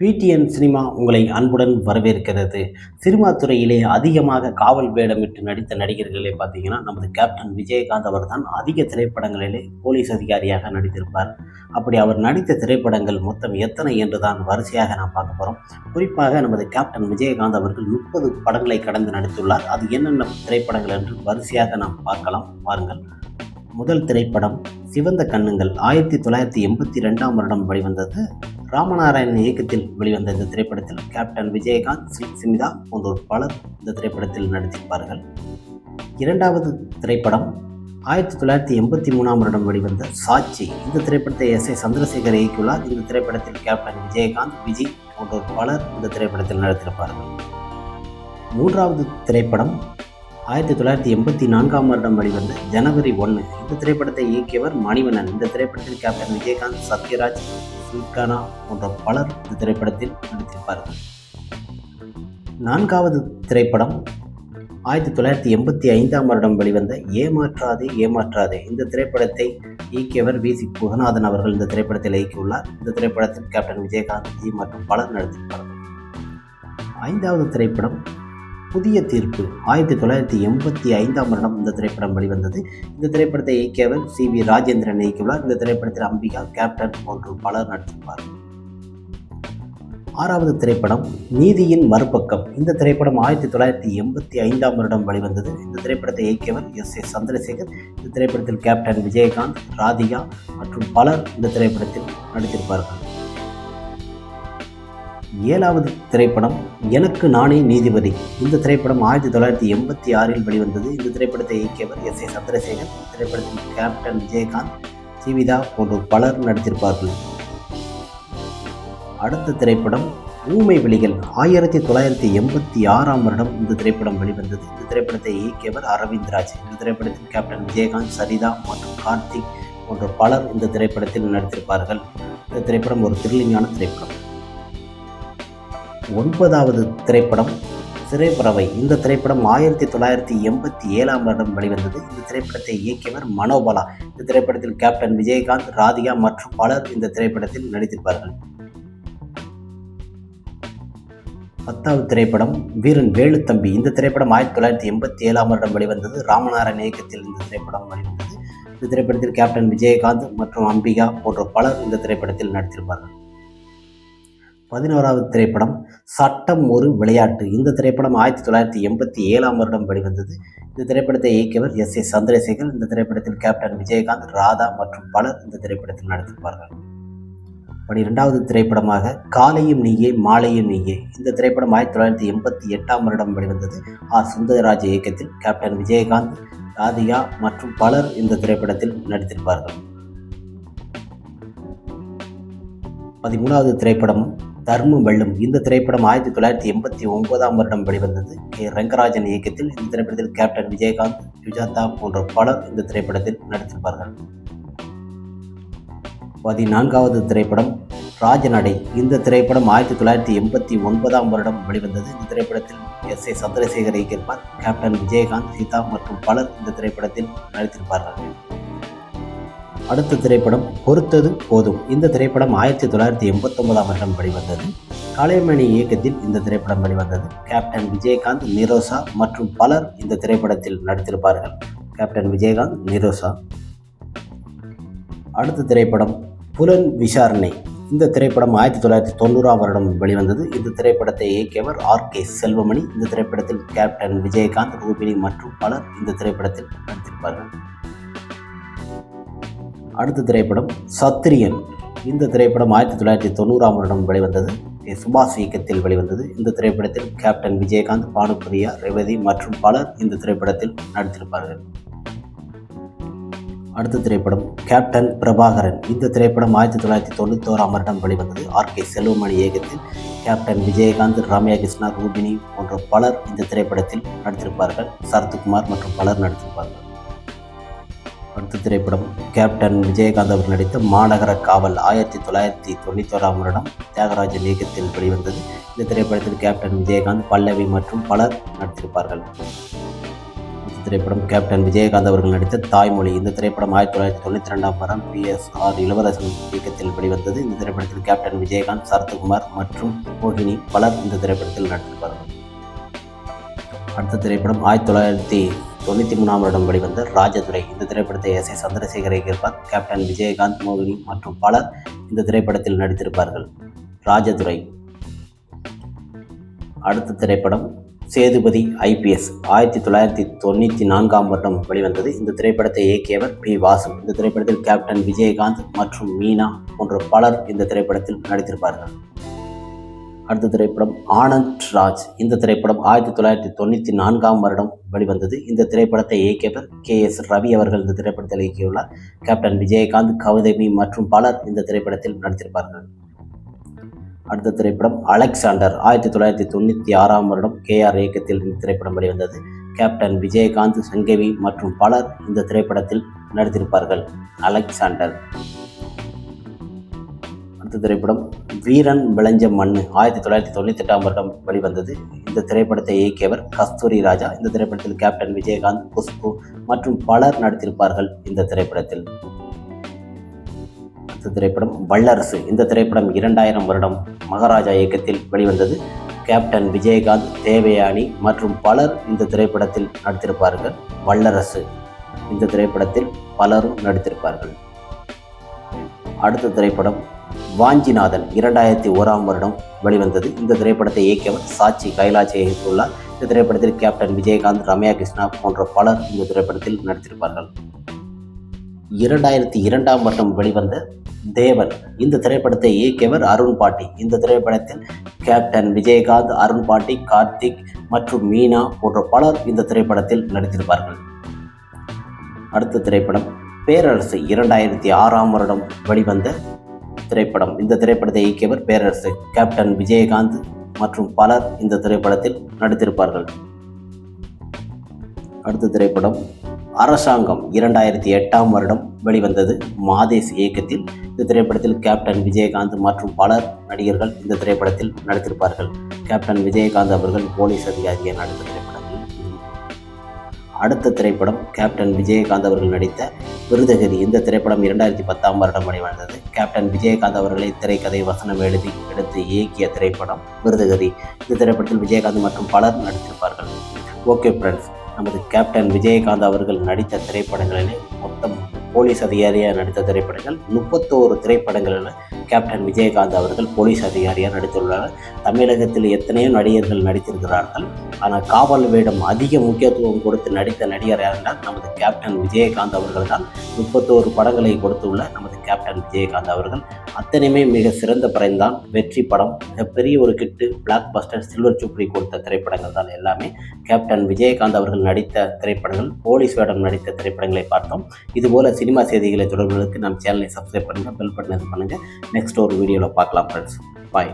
PTN cinema உங்களை அன்புடன் வரவேற்கிறது. சினிமா துறையிலே அதிகமாக காவல் வேடமிட்டு நடித்த நடிகர்களே பார்த்தீங்கன்னா நமது கேப்டன் விஜயகாந்த் அவர் தான் அதிக திரைப்படங்களிலே போலீஸ் அதிகாரியாக நடித்திருப்பார். அப்படி அவர் நடித்த திரைப்படங்கள் மொத்தம் எத்தனை என்று தான் வரிசையாக நாம் பார்க்க போகிறோம் குறிப்பாக நமது கேப்டன் விஜயகாந்த் அவர்கள் முப்பது படங்களை கடந்து நடித்துள்ளார். அது என்னென்ன திரைப்படங்கள் என்று வரிசையாக நாம் பார்க்கலாம். பாருங்கள் முதல் திரைப்படம் சிவந்த கண்ணுங்கள். ஆயிரத்தி தொள்ளாயிரத்தி எண்பத்தி ரெண்டாம் வருடம் வெளிவந்தது ராமநாராயணன் இயக்கத்தில் வெளிவந்த இந்த திரைப்படத்தில் கேப்டன் விஜயகாந்த் சில்க் சிமிதா போன்றோர் பலர் இந்த திரைப்படத்தில் நடித்திருப்பார்கள். இரண்டாவது திரைப்படம் ஆயிரத்தி தொள்ளாயிரத்தி எண்பத்தி மூணாம் வருடம் வெளிவந்த சாட்சி. இந்த திரைப்படத்தை எஸ் ஏ சந்திரசேகர் இயக்கியுள்ளார். இந்த திரைப்படத்தில் கேப்டன் விஜயகாந்த் விஜய் போன்றோர் பலர் இந்த திரைப்படத்தில் நடித்திருப்பார்கள். மூன்றாவது திரைப்படம் ஆயிரத்தி தொள்ளாயிரத்தி எண்பத்தி நான்காம் வருடம் வெளிவந்த ஜனவரி ஒன்று இந்த திரைப்படத்தை இயக்கியவர் மணிவண்ணன். இந்த திரைப்படத்தில் கேப்டன் விஜயகாந்த் சத்யராஜ் சுல்கானா போன்ற பலர் இந்த திரைப்படத்தில் நடித்திருப்பார்கள். நான்காவது திரைப்படம் ஆயிரத்தி தொள்ளாயிரத்தி எண்பத்தி ஐந்தாம் வருடம் வெளிவந்த ஏமாற்றாதே ஏமாற்றாதே. இந்த திரைப்படத்தை இயக்கியவர் வி. சி. புகநாதன் அவர்கள் இந்த திரைப்படத்தில் இயக்கியுள்ளார். இந்த திரைப்படத்தில் கேப்டன் விஜயகாந்த் ஜி மற்றும் பலர் நடித்திருப்பார்கள். ஐந்தாவது திரைப்படம் புதிய தீர்ப்பு. ஆயிரத்தி தொள்ளாயிரத்தி எண்பத்தி ஐந்தாம் வருடம் இந்த திரைப்படம் வெளிவந்தது. இந்த திரைப்படத்தை இயக்கியவர் சி வி ராஜேந்திரன் இயக்கியுள்ளார். இந்த திரைப்படத்தில் அம்பிகா கேப்டன் போன்று பலர் நடித்திருப்பார். ஆறாவது திரைப்படம் நீதியின் மறுபக்கம். இந்த திரைப்படம் ஆயிரத்தி தொள்ளாயிரத்தி எண்பத்தி ஐந்தாம் வருடம் வெளிவந்தது. இந்த திரைப்படத்தை இயக்கியவர் எஸ் ஏ சந்திரசேகர். இந்த திரைப்படத்தில் கேப்டன் விஜயகாந்த் ராதிகா மற்றும் பலர் இந்த திரைப்படத்தில் நடித்திருப்பார்கள். ஏழாவது திரைப்படம் எனக்கு நானே நீதிபதி. இந்த திரைப்படம் ஆயிரத்தி தொள்ளாயிரத்தி எண்பத்தி ஆறில் வெளிவந்தது. இந்த திரைப்படத்தை இயக்கியவர் எஸ் ஏ சந்திரசேகர். திரைப்படத்தில் கேப்டன் விஜயகாந்த் ஜீவிதா போன்ற பலர் நடித்திருப்பார்கள். அடுத்த திரைப்படம் ஊமை விழிகள் ஆயிரத்தி தொள்ளாயிரத்தி எண்பத்தி ஆறாம் வருடம் இந்த திரைப்படம் வெளிவந்தது. இந்த திரைப்படத்தை இயக்கியவர் அரவிந்த் ராஜ் இந்த திரைப்படத்தில் கேப்டன் விஜயகாந்த் சரிதா மற்றும் கார்த்திக் போன்ற பலர் இந்த திரைப்படத்தில் நடித்திருப்பார்கள். இந்த திரைப்படம் ஒரு திருளிங்கான திரைப்படம். ஒன்பதாவது திரைப்படம் சிறைப்பறவை இந்த திரைப்படம் ஆயிரத்தி தொள்ளாயிரத்தி எண்பத்தி ஏழாம் வருடம் வெளிவந்தது. இந்த திரைப்படத்தை இயக்கியவர் மனோபலா. இந்த திரைப்படத்தில் கேப்டன் விஜயகாந்த் ராதிகா மற்றும் பலர் இந்த திரைப்படத்தில் நடித்திருப்பார்கள். பத்தாவது திரைப்படம் வீரன் வேலுத்தம்பி. இந்த திரைப்படம் ஆயிரத்தி தொள்ளாயிரத்தி எண்பத்தி ஏழாம் வருடம் வெளிவந்தது. ராமநாராயண இயக்கத்தில் இந்த திரைப்படம் வெளிவந்தது. இந்த திரைப்படத்தில் கேப்டன் விஜயகாந்த் மற்றும் அம்பிகா போன்ற பலர் இந்த திரைப்படத்தில் நடித்திருப்பார்கள். பதினோராவது திரைப்படம் சட்டம் ஒரு விளையாட்டு. இந்த திரைப்படம் ஆயிரத்தி தொள்ளாயிரத்தி எண்பத்தி ஏழாம் வருடம் வெளிவந்தது. இந்த திரைப்படத்தை இயக்கியவர் எஸ் ஏ சந்திரசேகர். இந்த திரைப்படத்தில் கேப்டன் விஜயகாந்த் ராதா மற்றும் பலர் இந்த திரைப்படத்தில் நடித்திருப்பார்கள். பனிரெண்டாவது திரைப்படமாக காலையும் நீயே மாலையும் நீயே. இந்த திரைப்படம் ஆயிரத்தி தொள்ளாயிரத்தி எண்பத்தி எட்டாம் வருடம் வெளிவந்தது. ஆர் சுந்தரராஜ் இயக்கத்தில் கேப்டன் விஜயகாந்த் ராதிகா மற்றும் பலர் இந்த திரைப்படத்தில் நடித்திருப்பார்கள். பதிமூணாவது திரைப்படமும் தர்மம் வெல்லும். இந்த திரைப்படம் ஆயிரத்தி தொள்ளாயிரத்தி எண்பத்தி ஒன்பதாம் வருடம் வெளிவந்தது. கே. ரங்கராஜன் இயக்கத்தில் இந்த திரைப்படத்தில் கேப்டன் விஜயகாந்த் சுஜாதா போன்ற பலர் இந்த திரைப்படத்தில் நடித்திருப்பார்கள். பதினான்காவது திரைப்படம் ராஜநடை. இந்த திரைப்படம் ஆயிரத்தி தொள்ளாயிரத்தி எண்பத்தி ஒன்பதாம் வருடம் வெளிவந்தது. இந்த திரைப்படத்தில் எஸ். ஏ. சந்திரசேகர் இயக்கியிருப்பார். கேப்டன் விஜயகாந்த் சீதா மற்றும் பலர் இந்த திரைப்படத்தில் நடித்திருப்பார்கள். அடுத்த திரைப்படம் பொறுத்தது போதும். இந்த திரைப்படம் ஆயிரத்தி தொள்ளாயிரத்தி எண்பத்தொன்பதாம் வருடம் வெளிவந்தது. கலைமணி இயக்கத்தில் இந்த திரைப்படம் வெளிவந்தது. கேப்டன் விஜயகாந்த் நிரோசா மற்றும் பலர் இந்த திரைப்படத்தில் நடித்திருப்பார்கள். கேப்டன் விஜயகாந்த் நிரோசா. அடுத்த திரைப்படம் புலன் விசாரணை. இந்த திரைப்படம் ஆயிரத்தி தொள்ளாயிரத்தி தொண்ணூறாம் வருடம் வெளிவந்தது. இந்த திரைப்படத்தை இயக்கியவர் ஆர் கே செல்வமணி. இந்த திரைப்படத்தில் கேப்டன் விஜயகாந்த் ரூபினி மற்றும் பலர் இந்த திரைப்படத்தில் நடித்திருப்பார்கள். அடுத்த திரைப்படம் சத்திரியன். இந்த திரைப்படம் ஆயிரத்தி தொள்ளாயிரத்தி தொண்ணூறாம் வருடம் வெளிவந்தது. சுபாஷ் இயக்கத்தில் வெளிவந்தது. இந்த திரைப்படத்தில் கேப்டன் விஜயகாந்த் பானுப்பிரியா ரேவதி மற்றும் பலர் இந்த திரைப்படத்தில் நடித்திருப்பார்கள். அடுத்த திரைப்படம் கேப்டன் பிரபாகரன். இந்த திரைப்படம் ஆயிரத்தி தொள்ளாயிரத்தி தொண்ணூத்தோராம் வருடம் வெளிவந்தது. ஆர். கே. செல்வமணி இயக்கத்தில் கேப்டன் விஜயகாந்த் ரம்யா கிருஷ்ணா ரூபினி போன்ற பலர் இந்த திரைப்படத்தில் நடித்திருப்பார்கள். சரத்குமார் மற்றும் பலர் நடித்திருப்பார்கள். அடுத்த திரைப்படம். கேப்டன் விஜயகாந்த் அவர் நடித்த மாநகர காவல் ஆயிரத்தி தொள்ளாயிரத்தி தொண்ணூத்தோராம் வருடம் தியாகராஜன் இயக்கத்தில் வெளிவந்தது. இந்த திரைப்படத்தில் கேப்டன் விஜயகாந்த் பல்லவி மற்றும் பலர் நடித்திருப்பார்கள். இந்த திரைப்படம் கேப்டன் விஜயகாந்த் அவர்கள் நடித்த தாய்மொழி. இந்த திரைப்படம் ஆயிரத்தி தொள்ளாயிரத்தி தொண்ணூற்றி ரெண்டாம் வாரம் பி எஸ் ஆர் இளவரசன் இயக்கத்தில் வெளிவந்தது. இந்த திரைப்படத்தில் கேப்டன் விஜயகாந்த் சரத்குமார் மற்றும் மோகினி பலர் இந்த திரைப்படத்தில் நடித்திருப்பார்கள். அடுத்த திரைப்படம் ஆயிரத்தி தொள்ளாயிரத்தி தொண்ணூற்றி மூணாம் வருடம் வெளிவந்த ராஜதுரை. இந்த திரைப்படத்தை எஸ் ஏ சந்திரசேகர் இயக்கியிருப்பார். கேப்டன் விஜயகாந்த் மோகினி மற்றும் பலர் இந்த திரைப்படத்தில் நடித்திருப்பார்கள். ராஜதுரை. அடுத்த திரைப்படம் சேதுபதி ஐபிஎஸ் ஆயிரத்தி தொள்ளாயிரத்தி தொண்ணூற்றி நான்காம் வருடம் வெளிவந்தது. இந்த திரைப்படத்தை இயக்கியவர் பி. வாசு. இந்த திரைப்படத்தில் கேப்டன் விஜயகாந்த் மற்றும் மீனா போன்ற பலர் இந்த திரைப்படத்தில் நடித்திருப்பார்கள். அடுத்த திரைப்படம் ஆனந்த் ராஜ். இந்த திரைப்படம் ஆயிரத்தி தொள்ளாயிரத்தி தொண்ணூற்றி நான்காம் வருடம் வெளிவந்தது. இந்த திரைப்படத்தை இயக்கியவர் கே எஸ் ரவி அவர்கள் இந்த திரைப்படத்தில் இயக்கியுள்ளார். கேப்டன் விஜயகாந்த் கவுதமி மற்றும் பலர் இந்த திரைப்படத்தில் நடித்திருப்பார்கள். அடுத்த திரைப்படம் அலெக்சாண்டர். ஆயிரத்தி தொள்ளாயிரத்தி தொண்ணூற்றி ஆறாம் வருடம் கே ஆர் இயக்கத்தில் இந்த திரைப்படம் வெளிவந்தது. கேப்டன் விஜயகாந்த் சங்கவி மற்றும் பலர் இந்த திரைப்படத்தில் நடித்திருப்பார்கள். அலெக்சாண்டர். அடுத்த திரைப்படம் வீரன் விளைஞ்ச மண்ணு ஆயிரத்தி தொள்ளாயிரத்தி தொண்ணூற்றி எட்டாம் வருடம் வெளிவந்தது. இந்த திரைப்படத்தை இயக்கியவர் கஸ்தூரி ராஜா. இந்த திரைப்படத்தில் கேப்டன் விஜயகாந்த் குஷ்பு மற்றும் பலர் நடித்திருப்பார்கள் இந்த திரைப்படத்தில். அடுத்த திரைப்படம் வல்லரசு. இந்த திரைப்படம் இரண்டாயிரம் வருடம் மகாராஜா இயக்கத்தில் வெளிவந்தது. கேப்டன் விஜயகாந்த் தேவயானி மற்றும் பலர் இந்த திரைப்படத்தில் நடித்திருப்பார்கள். வல்லரசு. இந்த திரைப்படத்தில் பலரும் நடித்திருப்பார்கள். அடுத்த திரைப்படம் வாஞ்சிநாதன் இரண்டாயிரத்தி ஓராம் வருடம் வெளிவந்தது. இந்த திரைப்படத்தை இயக்கியவர் சாட்சி கைலாஜ் இயக்கியுள்ளார். இந்த திரைப்படத்தில் கேப்டன் விஜயகாந்த் ரம்யா கிருஷ்ணா போன்ற பலர் இந்த திரைப்படத்தில் நடித்திருப்பார்கள். இரண்டாயிரத்தி இரண்டாம் வருடம் வெளிவந்த தேவன் இந்த திரைப்படத்தை இயக்கியவர் அருண் பாட்டி. இந்த திரைப்படத்தில் கேப்டன் விஜயகாந்த் அருண் பாட்டி கார்த்திக் மற்றும் மீனா போன்ற பலர் இந்த திரைப்படத்தில் நடித்திருப்பார்கள். அடுத்த திரைப்படம் பேரரசு. இரண்டாயிரத்தி ஆறாம் வருடம் வெளிவந்த திரைப்படம் இந்த திரைப்படத்தை இயக்கியவர் பேரரசு கேப்டன் விஜயகாந்த் மற்றும் பலர் இந்த திரைப்படத்தில் நடித்திருப்பார்கள். அடுத்த திரைப்படம் அரசாங்கம் இரண்டாயிரத்தி எட்டாம் வருடம் வெளிவந்தது. மாதேஷ் இயக்கத்தில் இந்த திரைப்படத்தில் கேப்டன் விஜயகாந்த் மற்றும் பலர் நடிகர்கள் இந்த திரைப்படத்தில் நடித்திருப்பார்கள். கேப்டன் விஜயகாந்த் அவர்கள் போலீஸ் அதிகாரியை நடித்த அடுத்த திரைப்படம் கேப்டன் விஜயகாந்த் அவர்கள் நடித்த விருதகிரி இந்த திரைப்படம் இரண்டாயிரத்தி பத்தாம் வருடம் வழிவந்தது கேப்டன் விஜயகாந்த் அவர்களை திரைக்கதை வசனம் எழுதி எடுத்து இயக்கிய திரைப்படம் விருதகிரி இந்த திரைப்படத்தில் விஜயகாந்த் மற்றும் பலர் நடித்திருப்பார்கள். ஓகே ஃப்ரெண்ட்ஸ் நமது கேப்டன் விஜயகாந்த் அவர்கள் நடித்த திரைப்படங்களிலே மொத்தம் போலீஸ் அதிகாரியாக நடித்த திரைப்படங்கள் முப்பத்தோரு திரைப்படங்களில் கேப்டன் விஜயகாந்த் அவர்கள் போலீஸ் அதிகாரியாக நடித்துள்ளார். தமிழகத்தில் எத்தனையோ நடிகர்கள் நடித்திருக்கிறார்கள். ஆனால் காவல் வேடம் அதிக முக்கியத்துவம் கொடுத்து நடித்த நடிகர் என்றால் நமது கேப்டன் விஜயகாந்த் அவர்கள் தான். முப்பத்தோரு படங்களை கொடுத்துள்ள நமது கேப்டன் விஜயகாந்த் அவர்கள். அத்தனையுமே மிக சிறந்த படம்தான். வெற்றி படம் மிகப்பெரிய ஒரு கிட்டு பிளாக் பஸ்டர் சில்வர் சுப்ரி கொடுத்த திரைப்படங்கள் தான் எல்லாமே. கேப்டன் விஜயகாந்த் அவர்கள் நடித்த திரைப்படங்கள் போலீஸ் வேடம் நடித்த திரைப்படங்களை பார்த்தோம். இதுபோல் சினிமா செய்திகளை தொடர்புகளுக்கு நம் சேனலை சப்ஸ்கிரைப் பண்ணுங்கள் பெல் பட்டன் பண்ணுங்கள் நெக்ஸ்ட் ஒரு வீடியோவில் பார்க்கலாம் ஃப்ரெண்ட்ஸ் பாய்